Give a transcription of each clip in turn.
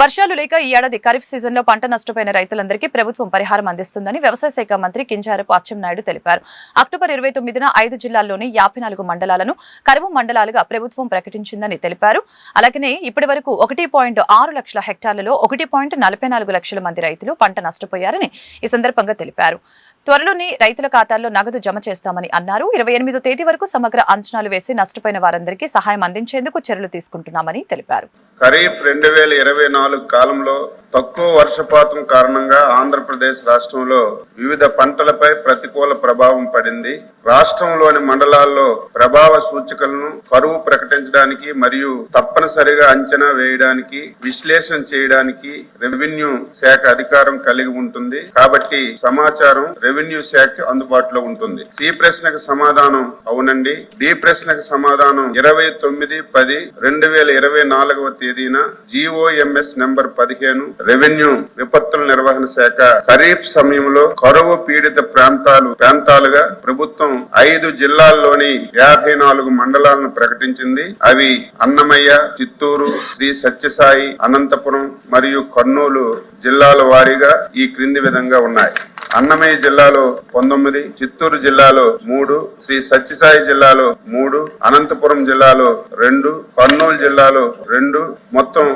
వర్షాలు లేక ఈ ఏడాది ఖరీఫ్ సీజన్లో పంట నష్టపోయిన రైతులందరికీ ప్రభుత్వం పరిహారం అందిస్తుందని వ్యవసాయ శాఖ మంత్రి కింజారపు అచ్చెన్నాయుడు తెలిపారు. అక్టోబర్ ఇరవై తొమ్మిదిన ఐదు జిల్లాల్లోని యాభై నాలుగు మండలాలను కరువు మండలాలుగా ప్రభుత్వం ప్రకటించిందని తెలిపారు. అలాగనే ఇప్పటి వరకు ఒకటి పాయింట్ ఆరు లక్షల హెక్టార్లలో ఒకటి పాయింట్ నలభై నాలుగు లక్షల మంది రైతులు పంట నష్టపోయారని ఈ సందర్భంగా తెలిపారు. త్వరలోనే రైతుల ఖాతాల్లో నగదు జమ చేస్తామని అన్నారు. ఇరవై ఎనిమిదో తేదీ వరకు సమగ్ర అంచనాలు వేసి నష్టపోయిన వారందరికీ సహాయం అందించేందుకు చర్యలు తీసుకుంటున్నామని తెలిపారు. ఖరీఫ్ రెండు వేల ఇరవై నాలుగు కాలంలో తక్కువ వర్షపాతం కారణంగా ఆంధ్రప్రదేశ్ రాష్ట్రంలో వివిధ పంటలపై ప్రతికూల ప్రభావం పడింది. రాష్ట్రంలోని మండలాల్లో ప్రభావ సూచికలను కరువు ప్రకటించడానికి మరియు తప్పనిసరిగా అంచనా వేయడానికి విశ్లేషణ చేయడానికి రెవెన్యూ శాఖ అధికారం కలిగి ఉంటుంది. కాబట్టి సమాచారం రెవెన్యూ శాఖ అందుబాటులో ఉంటుంది. సి ప్రశ్నకు సమాధానం అవునండి. డి ప్రశ్నకు సమాధానం ఇరవై తొమ్మిది పది రెండు వేల ఇరవై నాలుగవ తేదీన జిఓఎంఎస్ నెంబర్ పదిహేను రెవెన్యూ విపత్తుల నిర్వహణ శాఖ ఖరీఫ్ సమయంలో కరువు పీడిత ప్రాంతాలు ప్రాంతాలుగా ప్రభుత్వం ఐదు జిల్లాల్లోని యాభై నాలుగు మండలాలను ప్రకటించింది. అవి అన్నమయ్య చిత్తూరు శ్రీ సత్యసాయి అనంతపురం మరియు కర్నూలు జిల్లాల వారీగా ఈ క్రింది విధంగా ఉన్నాయి. అన్నమయ్య జిల్లాలో పంతొమ్మిది చిత్తూరు జిల్లాలో మూడు శ్రీ సత్యసాయి జిల్లాలో మూడు అనంతపురం జిల్లాలో రెండు కర్నూలు జిల్లాలో రెండు మొత్తం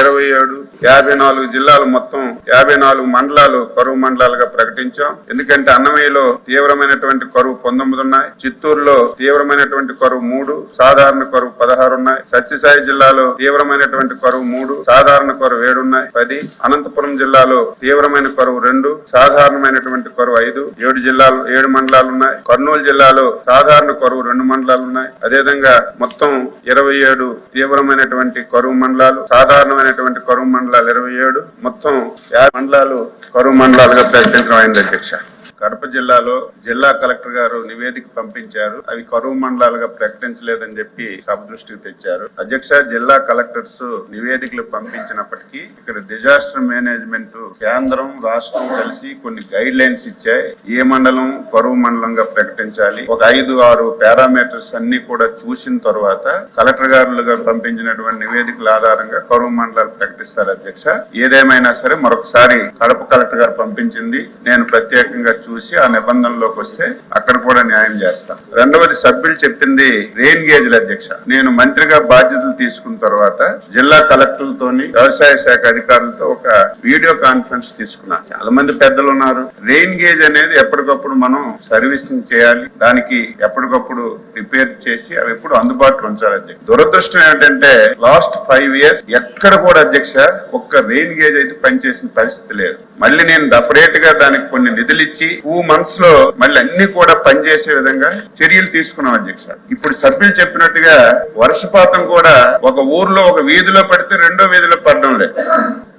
ఇరవై ఏడు యాభై నాలుగు జిల్లాలు మొత్తం యాభై నాలుగు మండలాలు కరువు మండలాలుగా ప్రకటించాం. ఎందుకంటే అన్నమయ్యలో తీవ్రమైనటువంటి కరువు పంతొమ్మిది ఉన్నాయి చిత్తూరులో తీవ్రమైనటువంటి కరువు మూడు సాధారణ కరువు పదహారు ఉన్నాయి సత్యసాయి జిల్లాలో తీవ్రమైనటువంటి కరువు మూడు సాధారణ కరువు ఏడు ఉన్నాయి పది అనంతపురం జిల్లాలో తీవ్రమైన కరువు రెండు సాధారణమైన సాధారణమైనటువంటి కరువు ఐదు ఏడు జిల్లాలు ఏడు మండలాలు ఉన్నాయి. కర్నూలు జిల్లాలో సాధారణ కరువు రెండు మండలాలు ఉన్నాయి. అదేవిధంగా మొత్తం ఇరవై ఏడు తీవ్రమైనటువంటి కరువు మండలాలు సాధారణమైనటువంటి కరువు మండలాలు ఇరవై ఏడు. మొత్తం యాభై మండలాలు కరువు మండలాలుగా ప్రకటించడం అయింది అధ్యక్ష. కడప జిల్లాలో జిల్లా కలెక్టర్ గారు నివేదిక పంపించారు. అవి కరువు మండలాలుగా ప్రకటించలేదని చెప్పి సభ దృష్టికి తెచ్చారు. అధ్యక్ష జిల్లా కలెక్టర్స్ నివేదికలు పంపించినప్పటికీ ఇక్కడ డిజాస్టర్ మేనేజ్మెంట్ కేంద్రం రాష్ట్రం కలిసి కొన్ని గైడ్ లైన్స్ ఇచ్చాయి. ఏ మండలం కరువు మండలంగా ప్రకటించాలి? ఒక ఐదు ఆరు పారామీటర్స్ అన్ని కూడా చూసిన తర్వాత కలెక్టర్ గారులుగా పంపించినటువంటి నివేదికల ఆధారంగా కరువు మండలాలు ప్రకటిస్తారు అధ్యక్ష. ఏదేమైనా సరే మరొకసారి కడప కలెక్టర్ గారు పంపించింది. నేను ప్రత్యేకంగా చూసి ఆ నిబంధనలోకి వస్తే అక్కడ కూడా న్యాయం చేస్తాం. రెండవది సభ్యులు చెప్పింది రెయిన్ గేజ్ల అధ్యక్ష. నేను మంత్రిగా బాధ్యతలు తీసుకున్న తర్వాత జిల్లా కలెక్టర్లతోని వ్యవసాయ శాఖ అధికారులతో ఒక వీడియో కాన్ఫరెన్స్ తీసుకున్నా. చాలా మంది పెద్దలు ఉన్నారు. రెయిన్ గేజ్ అనేది ఎప్పటికప్పుడు మనం సర్వీసింగ్ చేయాలి. దానికి ఎప్పటికప్పుడు రిపేర్ చేసి అవి ఎప్పుడు అందుబాటులో ఉంచాలి అధ్యక్ష. దురదృష్టం ఏంటంటే లాస్ట్ ఫైవ్ ఇయర్స్ ఎక్కడ కూడా అధ్యక్ష ఒక్క రెయిన్ గేజ్ అయితే పనిచేసిన పరిస్థితి లేదు. మళ్ళీ నేను సపరేట్గా దానికి కొన్ని నిధులు ఇచ్చి టూ మంత్స్లో మళ్ళీ అన్ని కూడా పనిచేసే విధంగా చర్యలు తీసుకున్నాం అధ్యక్ష ఇప్పుడు సభ్యులు చెప్పినట్టుగా వర్షపాతం కూడా ఒక ఊర్లో ఒక వీధిలో పడితే రెండో వీధిలో పడడం లేదు.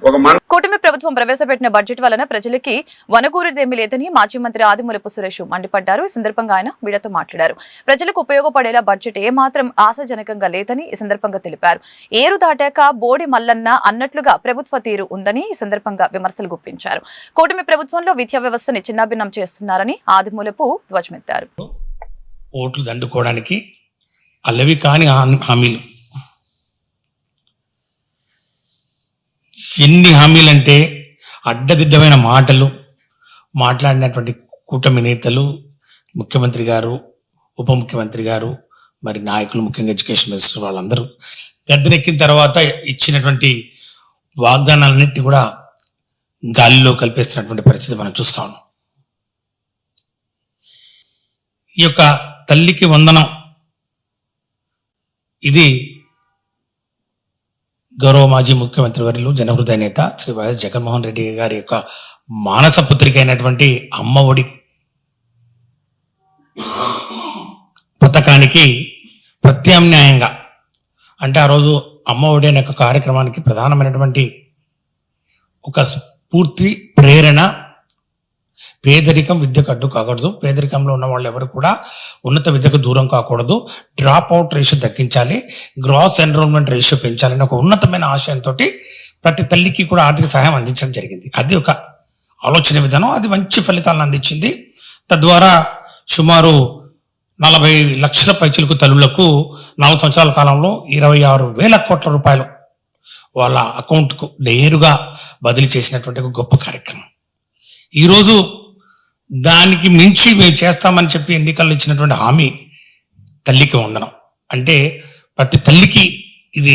కూటమి ప్రభుత్వం ప్రవేశపెట్టిన బడ్జెట్ వలన ప్రజలకి వనగూరిదేమీ లేదని మాజీ మంత్రి ఆదిమూలపు సురేష్ మండిపడ్డారు. ఈ సందర్భంగా ఆయన మీడియాతో మాట్లాడారు. ప్రజలకు ఉపయోగపడేలా బడ్జెట్ ఏమాత్రం ఆశాజనకంగా లేదని ఈ సందర్భంగా తెలిపారు. ఏరు దాటాక బోడి మల్లన్న అన్నట్లుగా ప్రభుత్వ తీరు ఉందని ఈ సందర్భంగా విమర్శలు గుప్పించారు. కూటమి ప్రభుత్వంలో విద్యా వ్యవస్థని చిన్నాభిన్నం చేస్తున్నారని ఆదిమూలపు ధ్వజమెత్తారు. ఓట్లు దండుకోవడానికి అల్లవి కాని హామీ- హామీలు ఎన్ని హామీలంటే అడ్డదిడ్డమైన మాటలు మాట్లాడినటువంటి కూటమి నేతలు ముఖ్యమంత్రి గారు ఉప ముఖ్యమంత్రి గారు మరి నాయకులు ముఖ్యంగా ఎడ్యుకేషన్ మినిస్టర్ వాళ్ళందరూ గద్దెనెక్కిన తర్వాత ఇచ్చినటువంటి వాగ్దానాలన్నింటినీ కూడా గాలిలో కల్పిస్తున్నటువంటి పరిస్థితి మనం చూస్తా ఉన్నాం. ఈ యొక్క తల్లికి వందనం ఇది గౌరవ మాజీ ముఖ్యమంత్రి వర్యులు జనహృదయ నేత శ్రీ వైఎస్ జగన్మోహన్ రెడ్డి గారి యొక్క మానస పుత్రిక అయినటువంటి అమ్మ ఒడి పథకానికి ప్రత్యామ్నాయంగా. అంటే ఆ రోజు అమ్మ ఒడి అనే ఒక కార్యక్రమానికి ప్రధానమైనటువంటి ఒక స్ఫూర్తి ప్రేరణ పేదరికం విద్యకు అడ్డు కాకూడదు. పేదరికంలో ఉన్న వాళ్ళు ఎవరు కూడా ఉన్నత విద్యకు దూరం కాకూడదు. డ్రాప్ అవుట్ రేషియో తగ్గించాలి. గ్రాస్ ఎన్రోల్మెంట్ రేషియో పెంచాలని ఒక ఉన్నతమైన ఆశయంతో ప్రతి తల్లికి కూడా ఆర్థిక సహాయం అందించడం జరిగింది. అది ఒక ఆలోచన విధానం. అది మంచి ఫలితాలను అందించింది. తద్వారా సుమారు నలభై లక్షల పైచులకు తల్లులకు నాలుగు సంవత్సరాల కాలంలో ఇరవై ఆరు వేల కోట్ల రూపాయలు వాళ్ళ అకౌంట్కు నేరుగా బదిలీ చేసినటువంటి ఒక గొప్ప కార్యక్రమం. ఈరోజు దానికి మించి మేము చేస్తామని చెప్పి ఎన్నికల్లో ఇచ్చినటువంటి హామీ తల్లికి వందనం. అంటే ప్రతి తల్లికి ఇది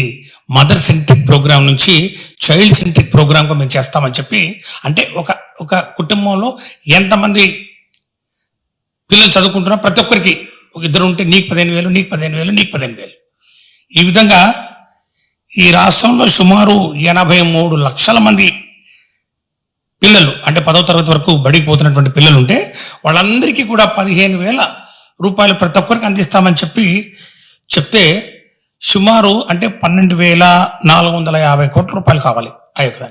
మదర్ సెంట్రిక్ ప్రోగ్రామ్ నుంచి చైల్డ్ సెంట్రిక్ ప్రోగ్రామ్గా మేము చేస్తామని చెప్పి అంటే ఒక ఒక కుటుంబంలో ఎంతమంది పిల్లలు చదువుకుంటున్నా ప్రతి ఒక్కరికి ఒక ఇద్దరు ఉంటే నీకు పదిహేను వేలు నీకు పదిహేను వేలు నీకు పదిహేను వేలు. ఈ విధంగా ఈ రాష్ట్రంలో సుమారు ఎనభై మూడు లక్షల మంది పిల్లలు అంటే పదో తరగతి వరకు బడికి పోతున్నటువంటి పిల్లలు ఉంటే వాళ్ళందరికీ కూడా పదిహేను వేల రూపాయలు ప్రతి ఒక్కరికి అందిస్తామని చెప్పి చెప్తే సుమారు అంటే పన్నెండు వేల నాలుగు వందల యాభై కోట్ల రూపాయలు కావాలి ఆ యొక్క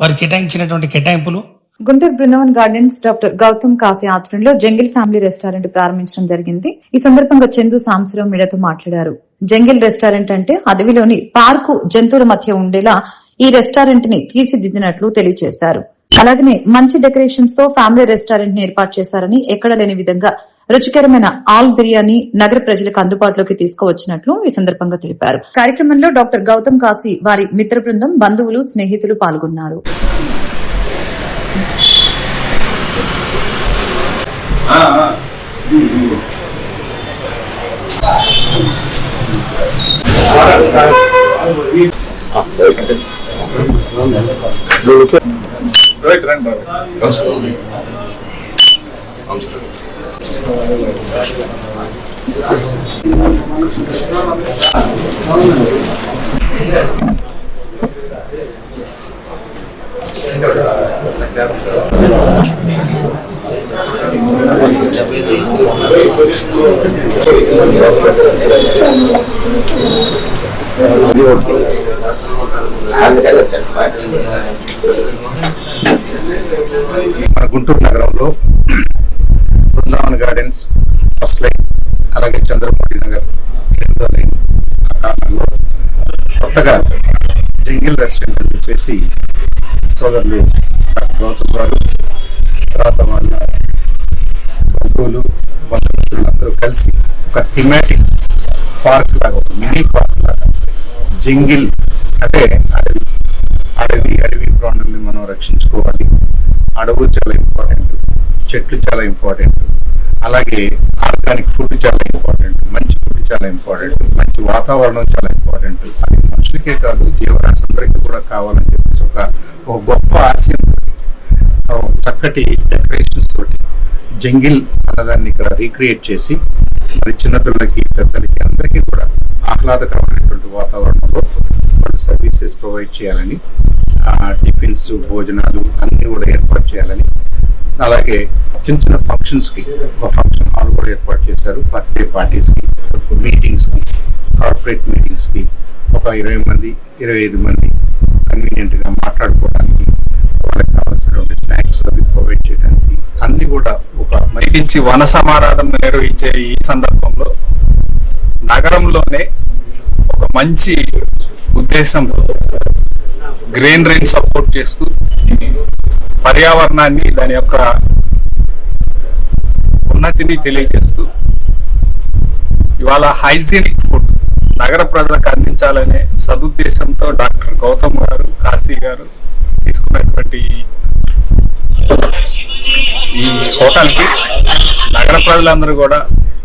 వారు కేటాయించినటువంటి కేటాయింపులు? గుంటూరు బృందావన్ గార్డెన్స్ డాక్టర్ గౌతమ్ కాశీ ఆధ్వర్యంలో జంగిల్ ఫ్యామిలీ రెస్టారెంట్ ప్రారంభించడం జరిగింది. ఈ సందర్భంగా చందు సాంబశివరావు మీడియాతో మాట్లాడారు. జంగిల్ రెస్టారెంట్ అంటే అడవిలోని పార్కు జంతువుల మధ్య ఉండేలా ఈ రెస్టారెంట్ని తీర్చిదిద్దినట్లు తెలియజేశారు అలాగనే మంచి డెకరేషన్స్తో ఫ్యామిలీ రెస్టారెంట్ని ఏర్పాటు చేశారని ఎక్కడ లేని విధంగా రుచికరమైన ఆల్ బిర్యానీ నగర ప్రజలకు అందుబాటులోకి తీసుకువచ్చినట్లు ఈ సందర్భంగా తెలిపారు కార్యక్రమంలో డాక్టర్ గౌతమ్ కాశీ వారి మిత్ర బృందం బంధువులు స్నేహితులు పాల్గొన్నారు రైట్ రండి Thank you. మన గుంటూరు నగరంలో బృందావన్ గార్డెన్స్ ఫస్ట్ లైన్ అలాగే చంద్రమౌళి నగర్ ఎనిమిదో లైన్ ఆ కాలంలో కొత్తగా జంగిల్ రెస్టారెంట్ అని సోదరులు డాక్టర్ గౌతమ్ గారు తర్వాత వాళ్ళ బంధువులు బంధువులందరూ కలిసి ఒక థిమాటిక్ పార్క్ లాగా ఒక మినీ పార్క్ లాగా జంగిల్ అంటే అడవి అడవి అడవి ప్రాణుల్ని మనం రక్షించుకోవాలి. అడవులు చాలా ఇంపార్టెంట్ చెట్లు చాలా ఇంపార్టెంట్. అలాగే ఆర్గానిక్ ఫుడ్ చాలా ఇంపార్టెంట్ మంచి ఫుడ్ చాలా ఇంపార్టెంట్ మంచి వాతావరణం చాలా ఇంపార్టెంట్. అది మనుషులకే కాదు జీవరాశి అందరికీ కూడా కావాలని చెప్పేసి ఒక ఒక గొప్ప ఆశయం. చక్కటి డెకరేషన్స్ తోటి జంగిల్ అన్నదాన్ని ఇక్కడ రీక్రియేట్ చేసి మరి చిన్నపిల్లలకి పెద్దలకి అందరికీ కూడా ఆహ్లాదకరమైనటువంటి వాతావరణంలో వాళ్ళు సర్వీసెస్ ప్రొవైడ్ చేయాలని ఆ, టిఫిన్స్ భోజనాలు అన్నీ కూడా ఏర్పాటు చేయాలని అలాగే చిన్న చిన్న ఫంక్షన్స్కి ఒక ఫంక్షన్ హాల్ కూడా ఏర్పాటు చేశారు. బర్త్డే పార్టీస్కి కార్పొరేట్ మీటింగ్స్కి ఒక ఇరవై మంది ఇరవై ఐదు మంది కన్వీనియంట్గా మాట్లాడుకోవడానికి వాళ్ళకి కావాల్సినటువంటి స్నాక్స్ అవి ప్రొవైడ్ చేయడానికి అన్ని కూడా ఒక వన సమారాధన నిర్వహించే ఈ సందర్భంలో నగరంలోనే ఒక మంచి ఉద్దేశంతో గ్రీన్ రైన్ సపోర్ట్ చేస్తూ పర్యావరణాన్ని దాని యొక్క ఉన్నతిని తెలియజేస్తూ ఇవాళ హైజీనిక్ ఫుడ్ నగర ప్రజలకు అందించాలనే సదుద్దేశంతో డాక్టర్ గౌతమ్ గారు కాశీ గారు తీసుకున్నటువంటి ఈ హోటల్కి నగర ప్రజలందరూ కూడా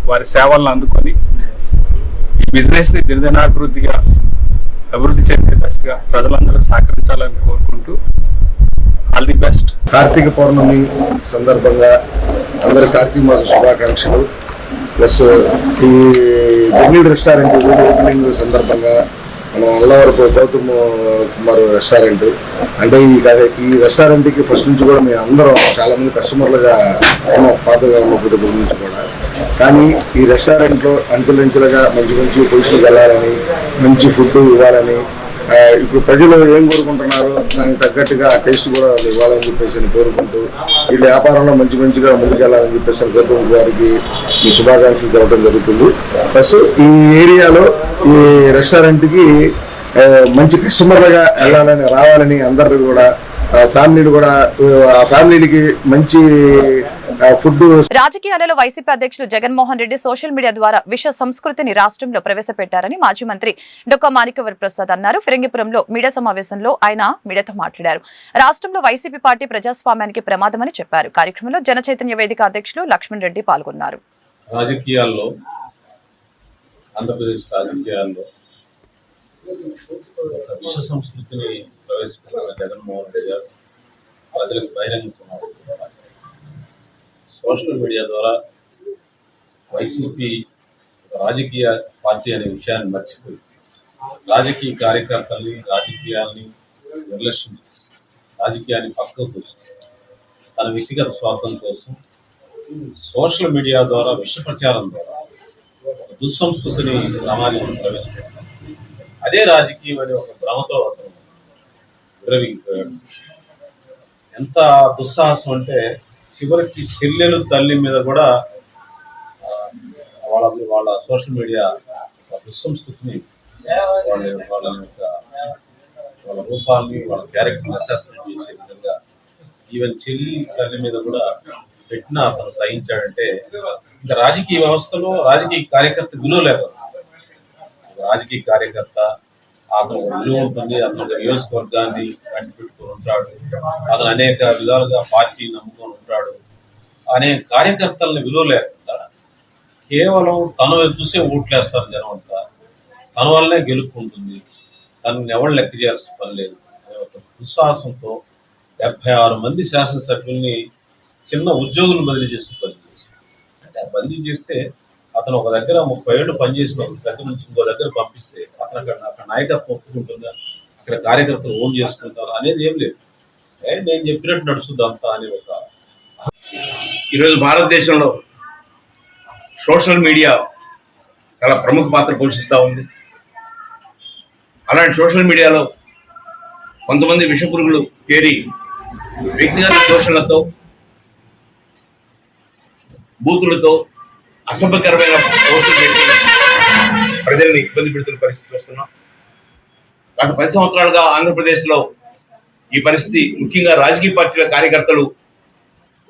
వారి సేవలను అందుకొని ఈ బిజినెస్ని అభివృద్ధి చెందే దశగా ప్రజలందరూ సహకరించాలని కోరుకుంటూ all the best. Karthika Pournami సందర్భంగా అందరి కార్తీక మాస శుభాకాంక్షలు. ప్లస్ ఈ జర్నీ రెస్టారెంట్ ఓపెనింగ్ సందర్భంగా మనం అల్లవరపు గౌతమ్ కుమార్ రెస్టారెంట్. అంటే ఈ ఈ రెస్టారెంట్కి ఫస్ట్ నుంచి కూడా మేము అందరం చాలా మంది కస్టమర్లుగా ఉన్నాం పాతగా ఉన్న దగ్గర నుంచి కూడా. కానీ ఈ రెస్టారెంట్లో అంచెలంచెలుగా మంచి మంచి పొజిషన్కి వెళ్ళాలని మంచి ఫుడ్ ఇవ్వాలని ఇప్పుడు ప్రజలు ఏం కోరుకుంటున్నారు? దానికి తగ్గట్టుగా టేస్ట్ కూడా ఇవ్వాలని చెప్పేసి అని కోరుకుంటూ వీళ్ళ వ్యాపారంలో మంచి మంచిగా ముందుకెళ్ళాలని చెప్పేసి అని గౌతమ్ గారికి మీ శుభాకాంక్షలు చెప్పడం జరుగుతుంది. ప్లస్ ఈ ఏరియాలో ఈ రెస్టారెంట్కి మంచి కస్టమర్లుగా వెళ్ళాలని రావాలని అందరు కూడా ఫ్యామిలీలు కూడా ఆ ఫ్యామిలీలకి మంచి ఫుడ్ రాజకీయాలలో వైసీపీ అధ్యక్షులు జగన్మోహన్ రెడ్డి సోషల్ మీడియా ద్వారా విష సంస్కృతిని రాష్ట్రంలో ప్రవేశపెట్టారని మాజీ మంత్రి డొక్క మాణికవర్ ప్రసాద్ అన్నారు. ఫిరంగిపురంలో మీడియా సమావేశంలో ఆయన మీడియాతో మాట్లాడారు. రాష్ట్రంలో వైసీపీ పార్టీ ప్రజాస్వామ్యానికి ప్రమాదమని చెప్పారు. కార్యక్రమంలో జనచైతన్య వేదిక అధ్యక్షులు లక్ష్మణ్ రెడ్డి పాల్గొన్నారు. రాజకీయాల్లో ఆంధ్రప్రదేశ్ రాజకీయాల్లో విష సంస్కృతిని ప్రవేశపెట్టిన జగన్మోహన్ రెడ్డి గారు ప్రజలకు బహిరంగ సమావేశం సోషల్ మీడియా ద్వారా వైసీపీ రాజకీయ పార్టీ అనే విషయాన్ని మర్చిపోయి రాజకీయ కార్యకర్తల్ని రాజకీయాల్ని నిర్లక్ష్యం చేసి రాజకీయాన్ని పక్కకు తోసి తన వ్యక్తిగత స్వార్థం కోసం సోషల్ మీడియా ద్వారా విష ప్రచారం ద్వారా దుస్సంస్కృతిని సమాజంలో ప్రవేశపెట్టారు అదే రాజకీయం అనే ఒక భ్రమతో అతను విరవిగిపోయాడు ఎంత దుస్సాహసం అంటే చివరికి చెల్లెలు తల్లి మీద కూడా వాళ్ళ వాళ్ళ సోషల్ మీడియా దుస్సంస్కృతిని వాళ్ళ వాళ్ళ యొక్క వాళ్ళ రూపాల్ని వాళ్ళ క్యారెక్టర్ అసెస్మెంట్ చేసే విధంగా ఈవెన్ చెల్లి తల్లి మీద కూడా పెట్టిన అతను సహించాడంటే ఇంకా రాజకీయ వ్యవస్థలో రాజకీయ కార్యకర్త విలువ లేకుండా రాజకీయ కార్యకర్త అతను విలువ ఉంటుంది అతను ఒక నియోజకవర్గాన్ని కంటిపెట్టుకుని ఉంటాడు. అతను అనేక విధాలుగా పార్టీ నమ్ముకొని ఉంటాడు అనే కార్యకర్తలను విలువ లేకుండా కేవలం తను చూసే ఓట్లేస్తారు జనం అంతా తన వల్లనే గెలుపుకుంటుంది తనని ఎవరు లెక్క చేయాల్సిన పని లేదు. అనే ఒక దుస్సాహసంతో డెబ్బై ఆరు మంది శాసనసభ్యుల్ని చిన్న ఉద్యోగులు బదిలీ చేసి పని చేస్తారు అంటే ఆ బదిలీ చేస్తే అతను ఒక దగ్గర ముప్పై ఏళ్ళు పనిచేసిన ఒక దగ్గర నుంచి ఇంకో దగ్గర పంపిస్తే అతను అక్కడ అక్కడ నాయకత్వం ఒప్పుకుంటుందా? అక్కడ కార్యకర్తలు ఓన్ చేసుకుంటారు? అనేది ఏం లేదు. నేను చెప్పినట్టు నడుస్తుంది అంతా అని ఒక ఈరోజు భారతదేశంలో సోషల్ మీడియా చాలా ప్రముఖ పాత్ర పోషిస్తూ ఉంది. అలాంటి సోషల్ మీడియాలో కొంతమంది విషపురుగులు చేరి వ్యక్తిగత దోషణలతో బూతులతో అసభ్యకరమైన పోస్టులు పెట్టి ప్రజల్ని ఇబ్బంది పెడుతున్న పరిస్థితి వస్తున్నాం. గత పది సంవత్సరాలుగా ఆంధ్రప్రదేశ్లో ఈ పరిస్థితి ముఖ్యంగా రాజకీయ పార్టీల కార్యకర్తలు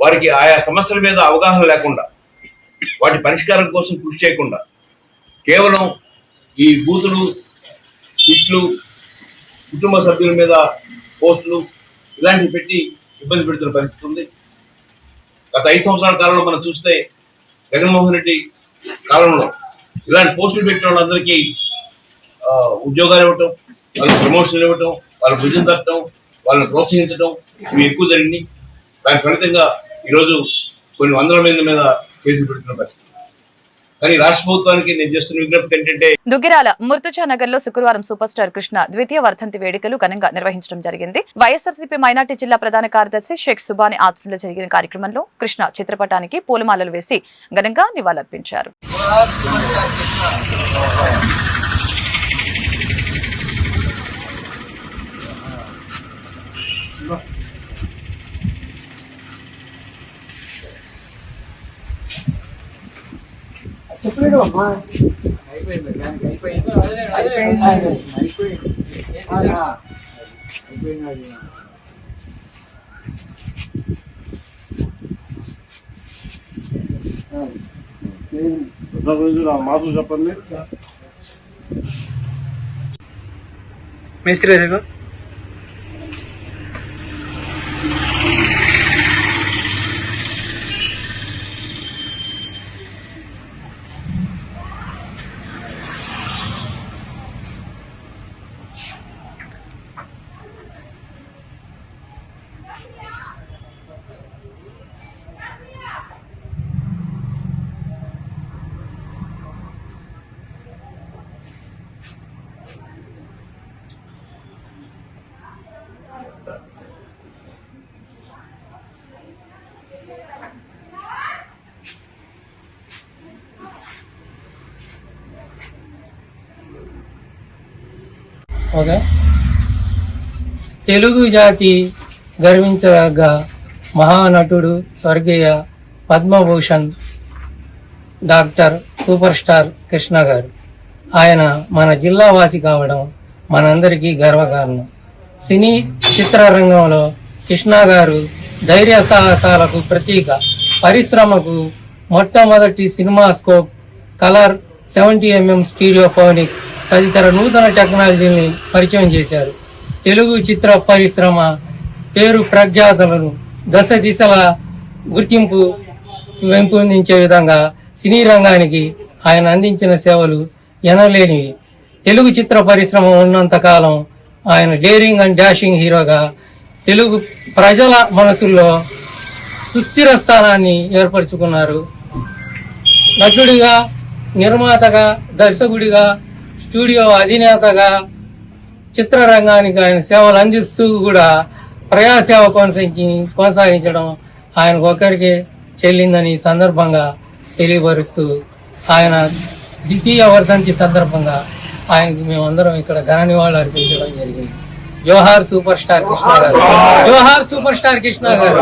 వారికి ఆయా సమస్యల మీద అవగాహన లేకుండా వాటి పరిష్కారం కోసం కృషి చేయకుండా కేవలం ఈ బూతులు ఇట్లు కుటుంబ సభ్యుల మీద పోస్టులు ఇలాంటివి పెట్టి ఇబ్బంది పెడుతున్న పరిస్థితి ఉంది. గత ఐదు సంవత్సరాల కాలంలో మనం చూస్తే జగన్మోహన్ రెడ్డి కాలంలో ఇలాంటి పోస్టులు పెట్టిన వాళ్ళందరికీ ఉద్యోగాలు ఇవ్వటం వాళ్ళకి ప్రమోషన్లు ఇవ్వటం వాళ్ళ భుజం తట్టడం వాళ్ళని ప్రోత్సహించడం ఇవి ఎక్కువ జరిగినాయి. దాని ఫలితంగా ఈరోజు కొన్ని వందల మంది మీద కేసులు పెడుతున్న పరిస్థితి. కానీ రాష్ట్ర ప్రభుత్వానికి నేను చేస్తున్న విజ్ఞప్తి ఏంటంటే దుగ్గిరాల ముర్తుచా నగర్లో శుక్రవారం సూపర్ స్టార్ కృష్ణ ద్వితీయ వర్ధంతి వేడుకలు ఘనంగా నిర్వహించడం జరిగింది. వైఎస్ఆర్సీపీ మైనార్టీ జిల్లా ప్రధాన కార్యదర్శి షేక్ సుబాని ఆధ్వర్యంలో జరిగిన కార్యక్రమంలో కృష్ణ చిత్రపటానికి పూలమాలలు వేసి ఘనంగా నివాళులర్పించారు. చెప్పలేడు అమ్మా. అయిపోయింది అయిపోయింది అయిపోయింది అయిపోయింది ఆ, అయిపోయింది మేస్త్రి ఓకే. తెలుగు జాతి గర్వించదగ్గ మహానటుడు స్వర్గీయ Padma Bhushan doctor super star Krishna గారు. ఆయన మన జిల్లా వాసి కావడం మనందరికీ గర్వకారణం. సినీ చిత్రరంగంలో కృష్ణ గారు ధైర్య సాహసాలకు ప్రతీక. పరిశ్రమకు మొట్టమొదటి cinema scope colour seventy MM stereophonic తదితర నూతన టెక్నాలజీని పరిచయం చేశారు. తెలుగు చిత్ర పరిశ్రమ పేరు ప్రఖ్యాతలను దశ దిశల గుర్తింపు పెంపొందించే విధంగా సినీ రంగానికి ఆయన అందించిన సేవలు ఎనలేనివి తెలుగు చిత్ర పరిశ్రమ ఉన్నంతకాలం ఆయన డేరింగ్ అండ్ డాషింగ్ హీరోగా తెలుగు ప్రజల మనసుల్లో సుస్థిర స్థానాన్ని ఏర్పరచుకున్నారు. నటుడిగా నిర్మాతగా దర్శకుడిగా స్టూడియో అధినేతగా చిత్రరంగానికి ఆయన సేవలు అందిస్తూ కూడా ప్రజాసేవ కొనసాగి కొనసాగించడం ఆయనకు ఒకరికి చెల్లిందని ఈ సందర్భంగా తెలియపరుస్తూ ఆయన ద్వితీయ వర్ధంతి సందర్భంగా ఆయనకి మేమందరం ఇక్కడ ఘన నివాళులు అర్పించడం జరిగింది. జోహార్ సూపర్ స్టార్ కృష్ణ గారు జోహార్ సూపర్ స్టార్ కృష్ణ గారు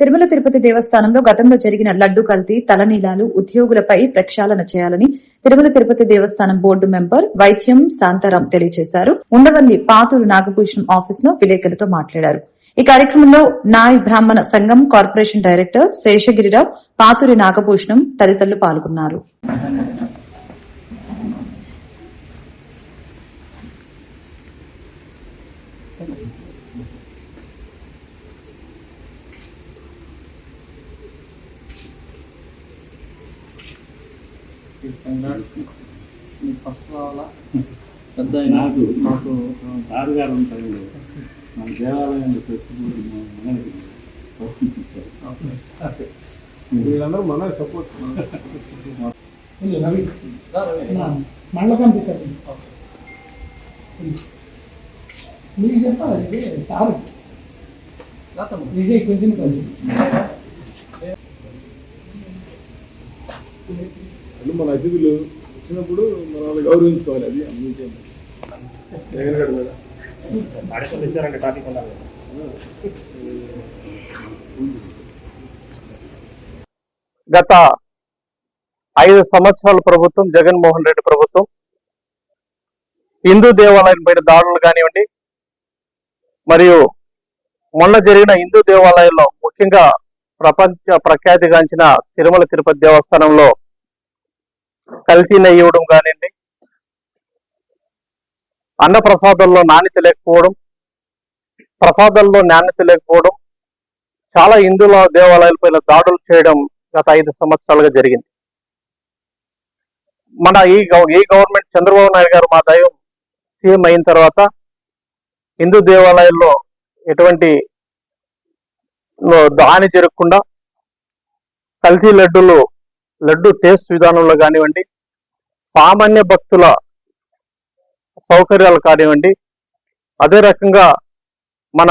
తిరుమల తిరుపతి దేవస్థానంలో గతంలో జరిగిన లడ్డు కల్తీ తలనీలాలు ఉద్యోగులపై ప్రక్షాళన చేయాలని తిరుమల తిరుపతి దేవస్థానం బోర్డు మెంబర్ వైద్యం శాంతారాం తెలియజేశారు. ఉండవల్లి పాతూరు నాగభూషణం ఆఫీస్లో విలేకరులతో మాట్లాడారు. ఈ కార్యక్రమంలో నాయ్ బ్రాహ్మణ సంఘం కార్పొరేషన్ డైరెక్టర్ శేషగిరిరావు పాతూరి నాగభూషణం తదితరులు పాల్గొన్నారు. నాకు నాకు సార్ గారు ఉంటారు మన దేవాలయంలో పెట్టుబడి వీళ్ళందరూ మన సపోర్ట్ మళ్ళీ పంపిస్తారు మీకు చెప్పాలి సార్. విజయ్ కొంచెం కొంచెం మన అతిథులు వచ్చినప్పుడు మన వాళ్ళు గౌరవించుకోవాలి అది అందించేది జగన్ గారు మీద గత ఐదు సంవత్సరాల ప్రభుత్వం జగన్మోహన్ రెడ్డి ప్రభుత్వం హిందూ దేవాలయం పైన దాడులు కానివ్వండి మరియు మొన్న జరిగిన హిందూ దేవాలయంలో ముఖ్యంగా ప్రపంచ ప్రఖ్యాతిగాంచిన తిరుమల తిరుపతి దేవస్థానంలో కల్తీ నెయ్యి ఇవ్వడం కానివ్వండి అన్న ప్రసాదాల్లో నాణ్యత లేకపోవడం ప్రసాదాల్లో నాణ్యత లేకపోవడం చాలా హిందువుల దేవాలయాలపై దాడులు చేయడం గత ఐదు సంవత్సరాలుగా జరిగింది. మన ఈ ఈ గవర్నమెంట్ చంద్రబాబు నాయుడు గారు మా దైవం సీఎం అయిన తర్వాత హిందూ దేవాలయాల్లో ఎటువంటి లో- హాని జరగకుండా కల్తీ లడ్డూలు లడ్డు టేస్ట్ విధానంలో కానివ్వండి సామాన్య భక్తుల సౌకర్యాలు కానివ్వండి అదే రకంగా మన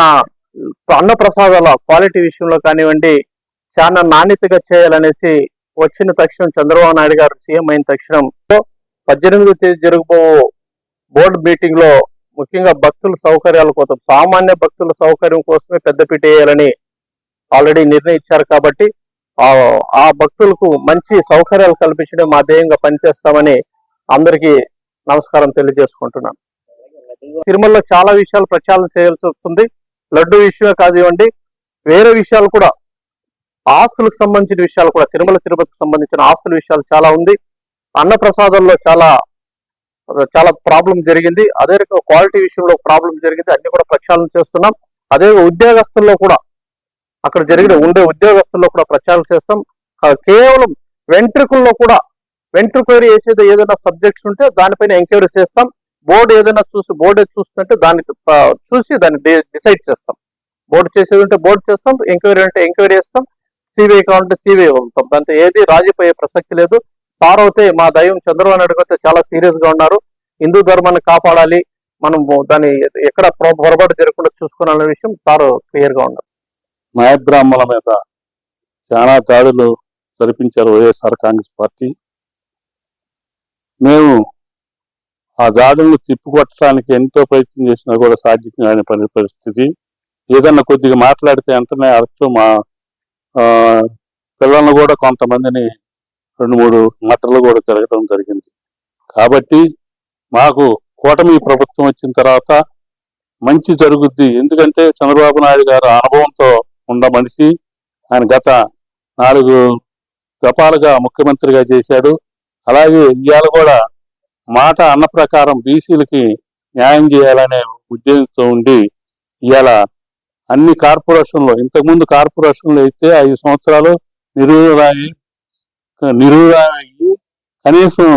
అన్న ప్రసాదాల క్వాలిటీ విషయంలో కానివ్వండి చాలా నాణ్యతగా చేయాలనేసి వచ్చిన తక్షణం చంద్రబాబు నాయుడు గారు సీఎం అయిన తక్షణం పద్దెనిమిదో తేదీ జరగబో బోర్డు మీటింగ్లో ముఖ్యంగా భక్తుల సౌకర్యాల కోసం సామాన్య భక్తుల సౌకర్యం కోసమే పెద్దపీట వేయాలని ఆల్రెడీ నిర్ణయించారు కాబట్టి ఆ భక్తులకు మంచి సౌకర్యాలు కల్పించడం మా ధ్యేయంగా పనిచేస్తామని అందరికీ నమస్కారం తెలియజేసుకుంటున్నాను. తిరుమలలో చాలా విషయాలు ప్రచారం చేయాల్సి వస్తుంది. లడ్డు విషయమే కానివ్వండి వేరే విషయాలు కూడా ఆస్తులకు సంబంధించిన విషయాలు కూడా తిరుమల తిరుపతికి సంబంధించిన ఆస్తుల విషయాలు చాలా ఉంది. అన్నప్రసాదంలో చాలా చాలా ప్రాబ్లం జరిగింది. అదే రకంగా క్వాలిటీ విషయంలో ప్రాబ్లం జరిగింది. అన్ని కూడా ప్రక్షాళన చేస్తున్నాం. అదే ఉద్యోగస్తుల్లో కూడా అక్కడ జరిగిన ఉండే ఉద్యోగస్తుల్లో కూడా ప్రచారం చేస్తాం. కేవలం వెంట్రుకల్లో కూడా వెంట్రుకరీ వేసేది ఏదైనా సబ్జెక్ట్స్ ఉంటే దానిపైన ఎంక్వైరీ చేస్తాం. బోర్డు ఏదైనా చూసి బోర్డు చూస్తుంటే దాన్ని చూసి దాన్ని డిసైడ్ చేస్తాం. బోర్డు చేసేది ఉంటే బోర్డు చేస్తాం. ఎంక్వైరీ అంటే ఎంక్వైరీ చేస్తాం. సిబిఐ కావాలంటే సిబిఐ వదులుతాం దాంతో ఏది రాజీపోయే ప్రసక్తి లేదు. సార్ అయితే మా దైవం చంద్రబాబు నాయుడు అయితే చాలా సీరియస్గా ఉన్నారు. హిందూ ధర్మాన్ని కాపాడాలి. మనం దాన్ని ఎక్కడ పొరపాటు జరగకుండా చూసుకోవాలనే విషయం సార్ క్లియర్గా ఉన్నారు. నాయబ్రాహ్మణుల మీద చాలా దాడులు జరిపించారు వైఎస్ఆర్ కాంగ్రెస్ పార్టీ. మేము ఆ దాడులను తిప్పికొట్టడానికి ఎంతో ప్రయత్నం చేసినా కూడా సాధ్యం కాని పని పరిస్థితి. ఏదన్నా కొద్దిగా మాట్లాడితే వెంటనే అరెస్ట్ మా పిల్లలను కూడా కొంతమందిని రెండు మూడు మటర్లు కూడా జరగడం జరిగింది. కాబట్టి మాకు కూటమి ప్రభుత్వం వచ్చిన తర్వాత మంచి జరుగుద్ది. ఎందుకంటే చంద్రబాబు నాయుడు గారు అనుభవంతో ఉన్న మనిషి ఆయన గత నాలుగు దఫాలుగా ముఖ్యమంత్రిగా చేశాడు. అలాగే ఇవాళ కూడా మాట అన్న ప్రకారం బీసీలకి న్యాయం చేయాలనే ఉద్దేశంతో ఉండి ఇవాళ అన్ని కార్పొరేషన్లు ఇంతకుముందు కార్పొరేషన్లు అయితే ఐదు సంవత్సరాలు నిరురాయి నిరురాయి కనీసం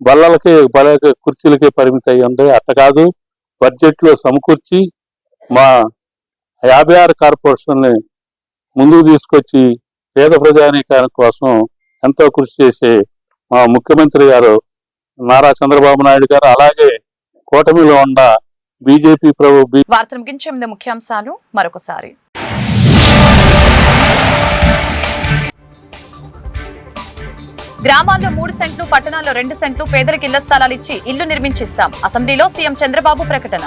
బల్లలకి బల కుర్చీలకి పరిమితి అయ్యి ఉంది అట్ట కాదు. బడ్జెట్లో సమకూర్చి మా యాభై ఆరు కార్పొరేషన్ని ముందుకు తీసుకొచ్చి పేద ప్రజానీకాని కోసం ఎంతో కృషి చేసే మా ముఖ్యమంత్రి గారు నారా చంద్రబాబు నాయుడు గారు అలాగే కూటమిలో ఉన్న బీజేపీ ప్రభు వార్త ముగించే ముఖ్యాంశాలు. మరొకసారి. గ్రామాల్లో మూడు సెంట్లు పట్టణాల్లో రెండు సెంట్లు పేదలకు ఇళ్ళ స్థలాలు ఇచ్చి ఇల్లు నిర్మించిస్తాం. అసెంబ్లీలో సీఎం చంద్రబాబు ప్రకటన.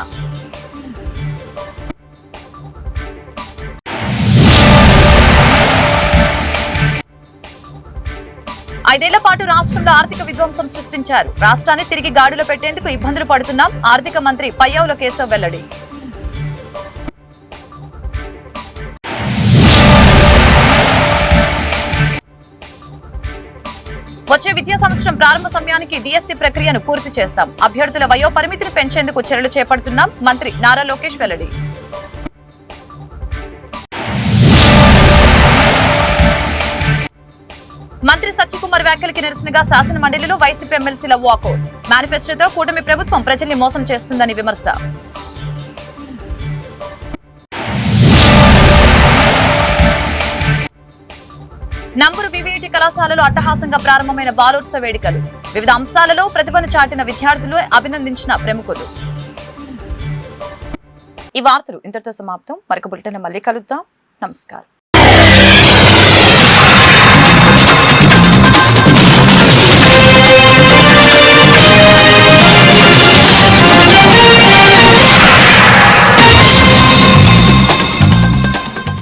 ఐదేళ్ళ పాటు రాష్ట్రంలో ఆర్థిక విధ్వంసం సృష్టించారు. రాష్ట్రాన్ని తిరిగి గాడిలో పెట్టేందుకు ఇబ్బందులు పడుతున్నాం. ఆర్థిక మంత్రి పయ్యావుల కేశవ్ వెల్లడి. వచ్చే విద్యా సంవత్సరం ప్రారంభ సమయానికి డిఎస్సి ప్రక్రియను పూర్తి చేస్తాం. అభ్యర్థుల వయోపరిమితిని పెంచేందుకు చర్యలు చేపడుతున్నాం. మంత్రి నారా లోకేష్ వెల్లడి. మంత్రి సత్యకుమార్ వ్యాఖ్యలకి నిరసనగా శాసన మండలిలో వైసీపీ ఎమ్మెల్సీల వాకౌట్. మేనిఫెస్టోతో కూటమి ప్రభుత్వం ప్రజల్ని మోసం చేస్తుందని విమర్శ. నంబరు వివిఐటి కళాశాలలో అట్టహాసంగా ప్రారంభమైన బాలోత్సవ వేడుకలు. వివిధ అంశాలలో ప్రతిభను చాటిన విద్యార్థులు అభినందించిన ప్రముఖులు. ఈ వార్తలు ఇంతటితో సమాప్తం. మరొక బులెటిన్ మళ్ళీ కలుద్దాం. నమస్కారం.